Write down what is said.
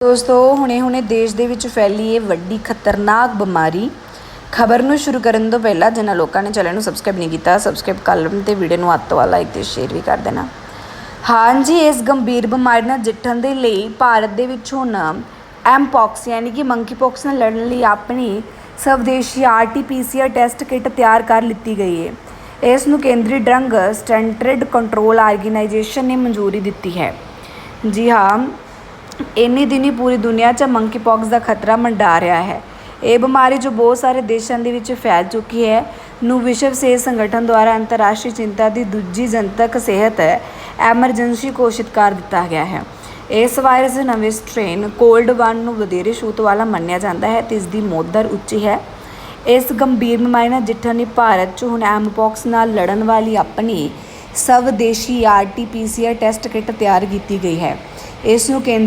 ਦੋਸਤੋ ਹੁਣੇ-ਹੁਣੇ ਦੇਸ਼ ਦੇ ਵਿੱਚ ਫੈਲੀ ਇਹ ਵੱਡੀ ਖਤਰਨਾਕ ਬਿਮਾਰੀ। ਖਬਰ ਨੂੰ ਸ਼ੁਰੂ ਕਰਨ ਤੋਂ ਪਹਿਲਾਂ ਜਿਨ੍ਹਾਂ ਲੋਕਾਂ ਨੇ ਚੈਨਲ ਨੂੰ ਸਬਸਕ੍ਰਾਈਬ ਨਹੀਂ ਕੀਤਾ ਸਬਸਕ੍ਰਾਈਬ ਕਰ ਲਓ ਤੇ ਵੀਡੀਓ ਨੂੰ ਅੱਤ ਵਾਲਾ ਲਾਈਕ ਤੇ ਸ਼ੇਅਰ ਵੀ ਕਰ ਦੇਣਾ। ਹਾਂਜੀ, ਇਸ ਗੰਭੀਰ ਬਿਮਾਰੀ ਨਾਲ ਜਿੱਠਣ ਦੇ ਲਈ ਭਾਰਤ ਦੇ ਵਿੱਚ ਹੁਣ ਐਮਪੌਕਸ ਯਾਨੀ ਕਿ ਮੰਕੀਪੌਕਸ ਨਾਲ ਲੜਨ ਲਈ ਆਪਣੀ ਸਵਦੇਸ਼ੀ ਆਰਟੀਪੀਸੀਆਰ ਟੈਸਟ ਕਿੱਟ ਤਿਆਰ ਕਰ ਲਿੱਤੀ ਗਈ ਹੈ ਇਸ ਨੂੰ ਕੇਂਦਰੀ ਡਰੰਗ ਸਟੈਂਡਰਡ ਕੰਟਰੋਲ ਆਰਗੇਨਾਈਜੇਸ਼ਨ ਨੇ ਮਨਜ਼ੂਰੀ ਦਿੱਤੀ ਹੈ। ਜੀ ਹਾਂ ਇੰਨੀ ਦਿਨੀ ਪੂਰੀ ਦੁਨੀਆ 'ਚ ਮੰਕੀਪੌਕਸ ਦਾ ਖਤਰਾ ਮੰਡਾ ਰਿਹਾ ਹੈ। ਇਹ ਬਿਮਾਰੀ ਜੋ ਬਹੁਤ ਸਾਰੇ ਦੇਸ਼ਾਂ ਦੇ ਵਿੱਚ ਫੈਲ ਚੁੱਕੀ ਹੈ, ਨੂੰ ਵਿਸ਼ਵ ਸਿਹਤ ਸੰਗਠਨ ਦੁਆਰਾ ਅੰਤਰਰਾਸ਼ਟਰੀ ਚਿੰਤਾ ਦੀ ਦੂਜੀ ਜਨਤਕ ਸਿਹਤ ਐਮਰਜੈਂਸੀ ਘੋਸ਼ਿਤ ਕਰ ਦਿੱਤਾ ਗਿਆ ਹੈ। ਇਸ ਵਾਇਰਸ ਦੇ ਨਵੇਂ ਸਟ੍ਰੇਨ ਕੋਲਡ ਵਨ ਨੂੰ ਵਧੇਰੇ ਛੂਤ ਵਾਲਾ ਮੰਨਿਆ ਜਾਂਦਾ ਹੈ ਤੇ ਇਸ ਦੀ ਮੌਤ ਦਰ ਉੱਚੀ ਹੈ। ਇਸ ਗੰਭੀਰ ਬਿਮਾਰੀ ਨਾਲ ਜਿੱਠਣ ਲਈ ਭਾਰਤ 'ਚ ਹੁਣ ਐਮਪੌਕਸ ਨਾਲ ਲੜਨ ਵਾਲੀ ਆਪਣੀ ਸਵਦੇਸ਼ੀ ਆਰਟੀਪੀਸੀਆਰ ਟੈਸਟ ਕਿੱਟ ਤਿਆਰ ਕੀਤੀ ਗਈ ਹੈ। ਇਸ ਨੂੰ ਕੇਂਦਰ